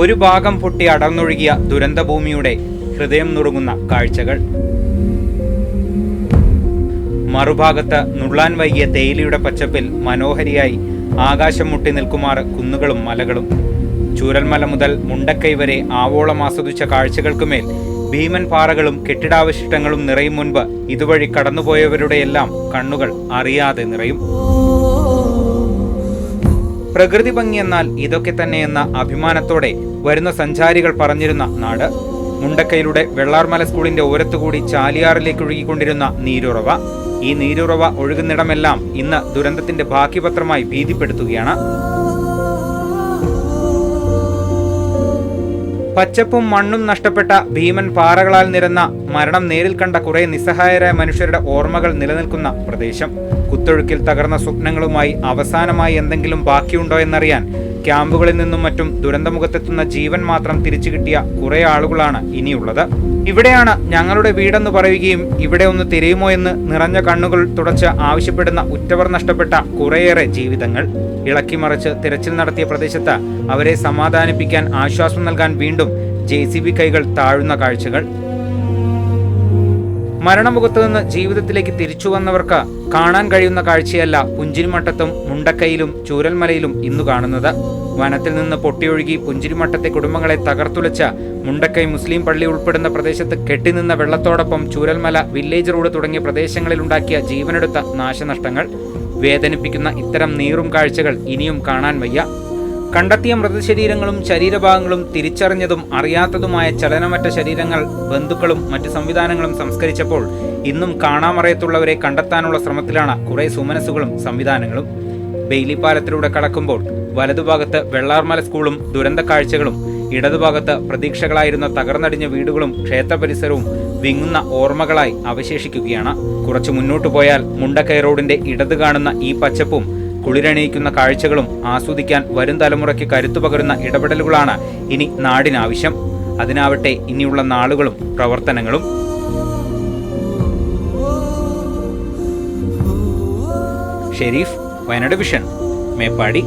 ഒരു ഭാഗം പൊട്ടി അടർന്നൊഴുകിയ ദുരന്തഭൂമിയുടെ ഹൃദയം നുറുങ്ങുന്ന കാഴ്ചകൾ. മറുഭാഗത്ത് നുള്ളാൻ വൈകിയ തേയിലയുടെ പച്ചപ്പിൽ മനോഹരിയായി ആകാശം മുട്ടി നിൽക്കുമാറ് കുന്നുകളും മലകളും. ചൂരൽമല മുതൽ മുണ്ടക്കൈ വരെ ആവോളം ആസ്വദിച്ച കാഴ്ചകൾക്കുമേൽ ഭീമൻ പാറകളും കെട്ടിടാവശിഷ്ടങ്ങളും നിറയും മുൻപ് ഇതുവഴി കടന്നുപോയവരുടെയെല്ലാം കണ്ണുകൾ അറിയാതെ നിറയും. പ്രകൃതി ഭംഗി എന്നാൽ ഇതൊക്കെ തന്നെയെന്ന അഭിമാനത്തോടെ വരുന്ന സഞ്ചാരികൾ പറഞ്ഞിരുന്ന നാട്. മുണ്ടക്കയിലൂടെ വെള്ളാർമല സ്കൂളിന്റെ ഓരത്തുകൂടി ചാലിയാറിലേക്ക് ഒഴുകിക്കൊണ്ടിരുന്ന നീരുറവ. ഈ നീരുറവ ഒഴുകുന്നിടമെല്ലാം ഇന്ന് ദുരന്തത്തിന്റെ ബാക്കിപത്രമായി ഭീതിപ്പെടുത്തുകയാണ്. പച്ചപ്പും മണ്ണും നഷ്ടപ്പെട്ട ഭീമൻ പാറകളാൽ നിരന്ന മരണം നേരിൽ കണ്ട കുറെ നിസ്സഹായരായ മനുഷ്യരുടെ ഓർമ്മകൾ നിലനിൽക്കുന്ന പ്രദേശം. കുത്തൊഴുക്കിൽ തകർന്ന സ്വപ്നങ്ങളുമായി അവസാനമായി എന്തെങ്കിലും ബാക്കിയുണ്ടോ എന്നറിയാൻ ക്യാമ്പുകളിൽ നിന്നും മറ്റും ദുരന്തമുഖത്തെത്തുന്ന ജീവൻ മാത്രം തിരിച്ചു കിട്ടിയ കുറെ ആളുകളാണ് ഇനിയുള്ളത്. ഇവിടെയാണ് ഞങ്ങളുടെ വീടെന്ന് പറയുകയും ഇവിടെ ഒന്ന് തിരയുമോ എന്ന് നിറഞ്ഞ കണ്ണുകൾ തുടച്ച് ആവശ്യപ്പെടുന്ന ഉറ്റവർ നഷ്ടപ്പെട്ട കുറേയേറെ ജീവിതങ്ങൾ. ഇളക്കിമറിച്ച് തിരച്ചിൽ നടത്തിയ പ്രദേശത്ത് അവരെ സമാധാനിപ്പിക്കാൻ ആശ്വാസം നൽകാൻ വീണ്ടും ജെ സി ബി കൈകൾ താഴുന്ന കാഴ്ചകൾ. മരണമുഖത്ത് നിന്ന് ജീവിതത്തിലേക്ക് തിരിച്ചു വന്നവർക്ക് കാണാൻ കഴിയുന്ന കാഴ്ചയല്ല പുഞ്ചിരിമട്ടത്തും മുണ്ടക്കയിലും ചൂരൽമലയിലും ഇന്നു കാണുന്നത്. വനത്തിൽ നിന്ന് പൊട്ടിയൊഴുകി പുഞ്ചിരിമട്ടത്തെ കുടുംബങ്ങളെ തകർത്തുലച്ച മുണ്ടക്കൈ മുസ്ലിം പള്ളി ഉൾപ്പെടുന്ന പ്രദേശത്ത് കെട്ടിനിന്ന വെള്ളത്തോടൊപ്പം ചൂരൽമല വില്ലേജ് റോഡ് തുടങ്ങിയ പ്രദേശങ്ങളിലുണ്ടാക്കിയ ജീവനെടുത്ത നാശനഷ്ടങ്ങൾ വേദനിപ്പിക്കുന്ന ഇത്തരം നീറും കാഴ്ചകൾ ഇനിയും കാണാൻ വയ്യ. കണ്ടെത്തിയ മൃതശരീരങ്ങളും ശരീരഭാഗങ്ങളും തിരിച്ചറിഞ്ഞതും അറിയാത്തതുമായ ചലനമറ്റ ശരീരങ്ങൾ ബന്ധുക്കളും മറ്റ് സംവിധാനങ്ങളും സംസ്കരിച്ചപ്പോൾ ഇന്നും കാണാമറയത്തുള്ളവരെ കണ്ടെത്താനുള്ള ശ്രമത്തിലാണ് കുറേ സുമനസുകളും സംവിധാനങ്ങളും. ബെയിലിപ്പാലത്തിലൂടെ കടക്കുമ്പോൾ വലതുഭാഗത്ത് വെള്ളാർമല സ്കൂളും ദുരന്ത കാഴ്ചകളും ഇടതുഭാഗത്ത് പ്രതീക്ഷകളായിരുന്ന തകർന്നടിഞ്ഞ വീടുകളും ക്ഷേത്ര പരിസരവും വിങ്ങുന്ന ഓർമ്മകളായി അവശേഷിക്കുകയാണ്. കുറച്ചു മുന്നോട്ടു പോയാൽ മുണ്ടക്കൈ റോഡിന്റെ ഇടത് കാണുന്ന ഈ പച്ചപ്പും കുളിരണിയിക്കുന്ന കാഴ്ചകളും ആസ്വദിക്കാൻ വരും തലമുറയ്ക്ക് കരുത്തു പകരുന്ന ഇടപെടലുകളാണ് ഇനി നാടിനാവശ്യം. അതിനാവട്ടെ ഇനിയുള്ള നാളുകളും പ്രവർത്തനങ്ങളും. ഷെരീഫ് വയനാട് വിഷൻ മേപ്പാടി.